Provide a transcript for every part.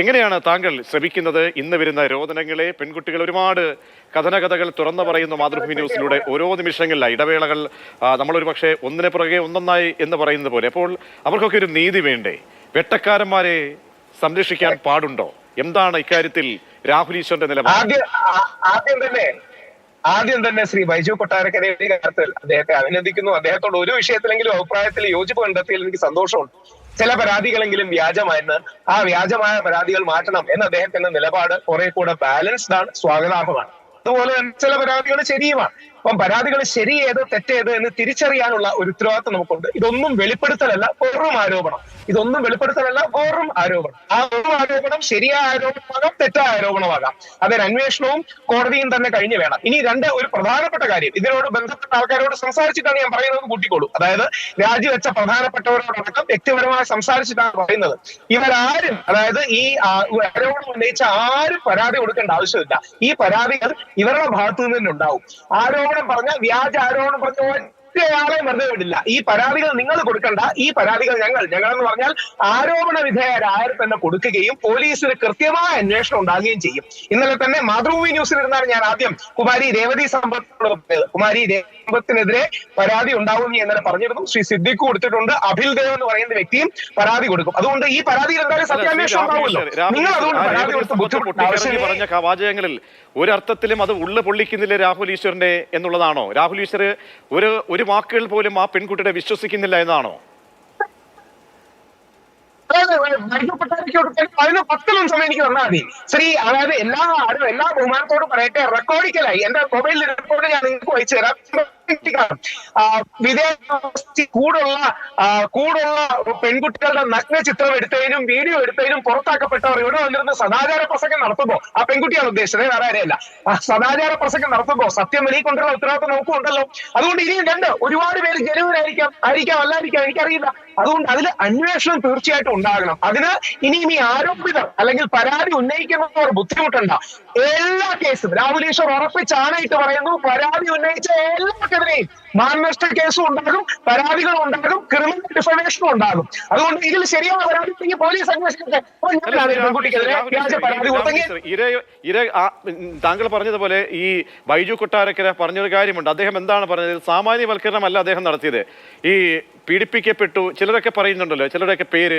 എങ്ങനെയാണ് താങ്കൾ ശ്രമിക്കുന്നത്? ഇന്ന് വരുന്ന രോദനങ്ങളെ പെൺകുട്ടികൾ ഒരുപാട് കഥനകഥകൾ തുറന്നു പറയുന്നു മാതൃഭൂമി ന്യൂസിലൂടെ. ഓരോ നിമിഷങ്ങളിലായി ഇടവേളകൾ നമ്മളൊരു പക്ഷേ ഒന്നിനെ പുറകെ ഒന്നൊന്നായി എന്ന് പറയുന്നത് പോലെ. അപ്പോൾ അവർക്കൊക്കെ ഒരു നീതി വേണ്ടേ? വെട്ടക്കാരന്മാരെ സംരക്ഷിക്കാൻ പാടുണ്ടോ? എന്താണ് ഇക്കാര്യത്തിൽ രാഹുൽ ഈശ്വറിന്റെ നിലപാട്? ആദ്യം തന്നെ ആദ്യം തന്നെ ശ്രീ ബൈജു കൊട്ടാരക്കരയുടെ കാര്യത്തിൽ അദ്ദേഹത്തെ അഭിനന്ദിക്കുന്നു. അദ്ദേഹത്തോട് ഒരു വിഷയത്തിലെങ്കിലും അഭിപ്രായത്തിൽ യോജിപ്പ് കണ്ടെത്തിയതിൽ എനിക്ക് സന്തോഷമുണ്ട്. ചില പരാതികളെങ്കിലും വ്യാജമായെന്ന് ആ വ്യാജമായ പരാതികൾ മാറ്റണം എന്ന അദ്ദേഹത്തിന്റെ നിലപാട് കുറെ കൂടെ ബാലൻസ്ഡ് ആണ് സ്വാഗതാർഹമാണ്. അതുപോലെ തന്നെ ചില പരാതികൾ ശരിയുമാണ്. അപ്പം പരാതികൾ ശരിയേത് തെറ്റേത് എന്ന് തിരിച്ചറിയാനുള്ള ഒരു ഉത്തരവാദിത്വം നമുക്കുണ്ട്. ഇതൊന്നും വെളിപ്പെടുത്തലല്ല വെറും ആരോപണം. ഇതൊന്നും വെളിപ്പെടുത്തലല്ല വെറും ആരോപണം. ആ വെറും ആരോപണം ശരിയായ ആരോപണമാകാം തെറ്റായ ആരോപണമാകാം. അതിന് അന്വേഷണവും കോടതിയും തന്നെ കഴിഞ്ഞു വേണം. ഇനി രണ്ട് ഒരു പ്രധാനപ്പെട്ട കാര്യം. ഇതിനോട് ബന്ധപ്പെട്ട ആൾക്കാരോട് സംസാരിച്ചിട്ടാണ് ഞാൻ പറയുന്നത് കൂട്ടിക്കോളൂ. അതായത് രാജിവെച്ച പ്രധാനപ്പെട്ടവരോടടക്കം വ്യക്തിപരമായി സംസാരിച്ചിട്ടാണ് പറയുന്നത്. ഇവരാരും അതായത് ഈ ആരോപണം ഉന്നയിച്ച ആരും പരാതി കൊടുക്കേണ്ട ആവശ്യമില്ല. ഈ പരാതികൾ ഇവരുടെ ഭാഗത്തു നിന്ന് ഉണ്ടാവും ആരോപണം പറഞ്ഞ വ്യാജ ആരോപണം പറഞ്ഞ ഒറ്റയാളെ വെറുതെ വിടില്ല. ഈ പരാതികൾ നിങ്ങൾ കൊടുക്കണ്ട. ഈ പരാതികൾ ഞങ്ങൾ ഞങ്ങൾ എന്ന് പറഞ്ഞാൽ ആരോപണ വിധേയരായർ തന്നെ കൊടുക്കുകയും പോലീസിന് കൃത്യമായ അന്വേഷണം ഉണ്ടാകുകയും ചെയ്യും. ഇന്നലെ തന്നെ മാതൃഭൂമി ന്യൂസിലിരുന്നാണ് ഞാൻ ആദ്യം കുമാരി രേവതി സമ്പത്തിനോട് പറഞ്ഞത്. കുമാരി രേവത്തിനെതിരെ പരാതി ഉണ്ടാവും എന്ന് ഇന്നലെ പറഞ്ഞിരുന്നു. ശ്രീ സിദ്ദിഖ് കൊടുത്തിട്ടുണ്ട്. അഭിൽ ദേവ് എന്ന് പറയുന്ന വ്യക്തിയും പരാതി കൊടുക്കും. അതുകൊണ്ട് ഈ പരാതിയിൽ എന്തായാലും സത്യാന്വേഷണം ഉണ്ടാവുമല്ലോ. നിങ്ങൾ അതുകൊണ്ട് പരാതി കൊടുത്ത് വാചകങ്ങളിൽ ഒരർത്ഥത്തിലും അത് ഉള്ളു പൊള്ളിക്കുന്നില്ല രാഹുൽ ഈശ്വറിന്റെ എന്നുള്ളതാണോ? രാഹുൽ ഈശ്വർ ഒരു ഒരു വാക്കുകൾ പോലും ആ പെൺകുട്ടിയുടെ വിശ്വസിക്കുന്നില്ല എന്നാണോ? പത്തിലും സമയം എനിക്ക് തന്നാൽ മതി. ശ്രീ അതായത് എല്ലാ ആരും എല്ലാ ബഹുമാനത്തോടും പറയട്ടെ റെക്കോർഡിക്കലായി എന്റെ മൊബൈലിൽ റെക്കോർഡ് ഞാൻ നിങ്ങൾക്ക് വായിച്ചു തരാം. വിദേശ കൂടുള്ള കൂടുള്ള പെൺകുട്ടികളുടെ നഗ്ന ചിത്രം എടുത്തതിനും വീഡിയോ എടുത്തതിനും പുറത്താക്കപ്പെട്ടവർ ഇവിടെ വന്നിരുന്ന സദാചാര പ്രസംഗം നടത്തുമ്പോ ആ പെൺകുട്ടിയാണ് ഉദ്ദേശിച്ചത് വേറെ ആരെയല്ല. സദാചാര പ്രസംഗം നടത്തുമ്പോ സത്യം വെളിക്കൊണ്ടുള്ള ഉത്തരവാദിത്വം നമുക്കുണ്ടല്ലോ. അതുകൊണ്ട് ഇനിയും രണ്ട് ഒരുപാട് പേര് ജനുവിനായിരിക്കാം ആയിരിക്കാം അല്ലായിരിക്കാം എനിക്കറിയില്ല. അതുകൊണ്ട് അതിൽ അന്വേഷണം തീർച്ചയായിട്ടും ഉണ്ടാകണം. അതിന് ഇനിയും ഈ ആരോപിതർ അല്ലെങ്കിൽ പരാതി ഉന്നയിക്കുന്നവർ ബുദ്ധിമുട്ടണ്ട. എല്ലാ കേസും രാഹുൽ ഈശ്വർ ഉറപ്പിച്ചാണായിട്ട് പറയുന്നു പരാതി ഉന്നയിച്ച activity മാനനഷ്ട കേസും ഉണ്ടാകും പരാതികൾ ഉണ്ടാകും ക്രിമിനൽ ഡിഫമേഷനും ഉണ്ടാകും. അതുകൊണ്ട് ഇതിൽ ശരിയായ പരാതി പോലീസ് അന്വേഷിക്കട്ടെ. ഇര താങ്കൾ പറഞ്ഞതുപോലെ ഈ ബൈജു കൊട്ടാരക്കര പറഞ്ഞൊരു കാര്യമുണ്ട്. അദ്ദേഹം എന്താണ് പറഞ്ഞത്? സാമാന്യവൽക്കരണമല്ല അദ്ദേഹം നടത്തിയത്. ഈ പീഡിപ്പിക്കപ്പെട്ടു ചിലരൊക്കെ പറയുന്നുണ്ടല്ലോ ചിലരൊക്കെ പേര്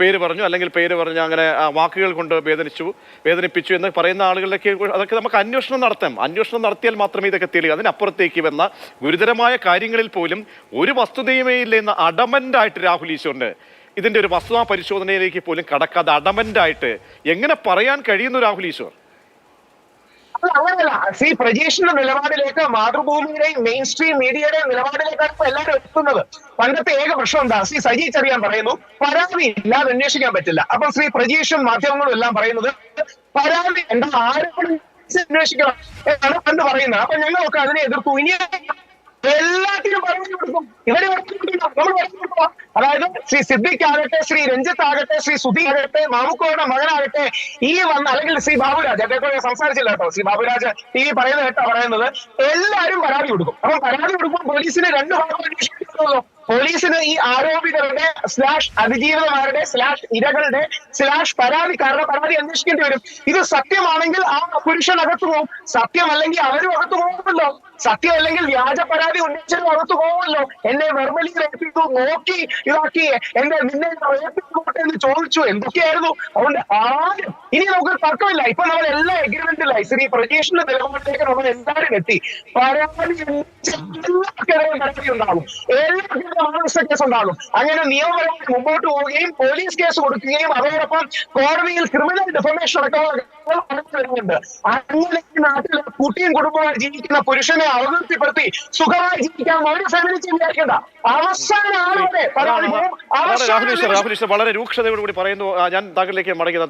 പേര് പറഞ്ഞു അല്ലെങ്കിൽ പേര് പറഞ്ഞു അങ്ങനെ വാക്കുകൾ കൊണ്ട് വേദനിച്ചു വേദനിപ്പിച്ചു എന്ന് പറയുന്ന ആളുകളിലേക്ക് അതൊക്കെ നമുക്ക് അന്വേഷണം നടത്താം. അന്വേഷണം നടത്തിയാൽ മാത്രമേ ഇതൊക്കെ തെളിയൂ. അതിനപ്പുറത്തേക്ക് വന്ന ഗുരുതരമായ കാര്യങ്ങളിൽ പോലും ഒരു വസ്തുതയുമേ ഇല്ല എന്ന് അഡമന്റായിട്ട് രാഹുൽ ഈശ്വറിന്. ഇതിന്റെ ഒരു വസ്തുതാ പരിശോധനയിലേക്ക് പോലും കടക്കാതെ അഡമന്റായിട്ട് എങ്ങനെ പറയാൻ കഴിയുന്നു രാഹുൽ ഈശ്വർ? അങ്ങനെയല്ല. ശ്രീ പ്രജീഷിന്റെ നിലപാടിലേക്ക് മാതൃഭൂമിയുടെയും മെയിൻ സ്ട്രീം മീഡിയയുടെയും നിലപാടിലേക്കാണ് ഇപ്പൊ എല്ലാവരും എത്തുന്നത്. പണ്ടത്തെ ഏക പ്രശ്നം എന്താ? ശ്രീ സജി ചെറിയാൻ പറയുന്നു പരാതി ഇല്ലാതെ അന്വേഷിക്കാൻ പറ്റില്ല. അപ്പൊ ശ്രീ പ്രജീഷും മാധ്യമങ്ങളും എല്ലാം പറയുന്നത് പരാതി എന്താ? ആരോപണം അന്വേഷിക്കണം എന്നാണ് പണ്ട് പറയുന്നത്. അപ്പൊ ഞങ്ങളൊക്കെ അതിനെ എതിർത്തു. ഇനി എല്ലാത്തിനും പരാതി കൊടുക്കും. ഇവർ പരാതി കൊടുക്കില്ല. നമ്മൾ കൊടുക്കുക അതായത് ശ്രീ സിദ്ദിഖ് ആകട്ടെ ശ്രീ രഞ്ജിത്ത് ആകട്ടെ ശ്രീ സുധി ആകട്ടെ മാമുക്കോയുടെ മകനാകട്ടെ ഈ വന്ന അല്ലെങ്കിൽ ശ്രീ ബാബുരാജ് അദ്ദേഹത്തോട് സംസാരിച്ചില്ല കേട്ടോ. ശ്രീ ബാബുരാജ് ഈ വി പറയുന്നത് കേട്ടാ പറയുന്നത്. എല്ലാവരും പരാതി കൊടുക്കും. അപ്പൊ പരാതി കൊടുക്കുമ്പോൾ പോലീസിന് രണ്ട് ഭാഗം അന്വേഷിക്കണമല്ലോ പോലീസിന് ഈ ആരോപിതരുടെ സ്ലാഷ് അതിജീവിതമാരുടെ സ്ലാഷ് ഇരകളുടെ സ്ലാഷ് പരാതിക്കാരുടെ പരാതി അന്വേഷിക്കേണ്ടി വരും. ഇത് സത്യമാണെങ്കിൽ ആ പുരുഷൻ അകത്തു പോകും സത്യമല്ലെങ്കിൽ അവരും അകത്തു പോകുമല്ലോ സത്യമല്ലെങ്കിൽ വ്യാജ പരാതി ഉന്നയിച്ചത് അകത്തു പോകുമല്ലോ എന്നെ വെർബലി റേപ്പിച്ചു നോക്കി ഇതാക്കി എന്റെ നിന്നെ റേപ്പിക്കോട്ടെ എന്ന് ചോദിച്ചു. എന്തൊക്കെയായിരുന്നു? അതുകൊണ്ട് ആദ്യം ഇനി നമുക്ക് തർക്കമില്ല. ഇപ്പൊ നമ്മൾ എല്ലാ എഗ്രിമെന്റിലായി ശ്രീ പ്രജേഷിന്റെ നിലപാടിലേക്ക് നമ്മൾ എന്തായാലും എത്തി. പരാതി പരാതി ഉണ്ടാകും. എല്ലാ മാനസ കേസ് ഉണ്ടാകും. അങ്ങനെ നിയമപരമായി മുമ്പോട്ട് പോവുകയും പോലീസ് കേസ് കൊടുക്കുകയും അതോടൊപ്പം കോടതിയിൽ ക്രിമിനൽ ഡിഫമേഷൻ അടക്കമുള്ള വരുന്നുണ്ട് അങ്ങനെ ഈ നാട്ടിൽ കുട്ടിയും കുടുംബമായി ജീവിക്കുന്ന പുരുഷനെ അവതൃപ്തിപ്പെടുത്തി സുഖമായി ജീവിക്കാൻ ഒരു ഫെമിനിറ്റി വിചാരിക്കേണ്ട അവസാന ആളുകളെ പരാതി വളരെ രൂക്ഷതയോടുകൂടി പറയുന്നു ഞാൻ താങ്കളിലേക്ക് മടങ്ങുന്നത്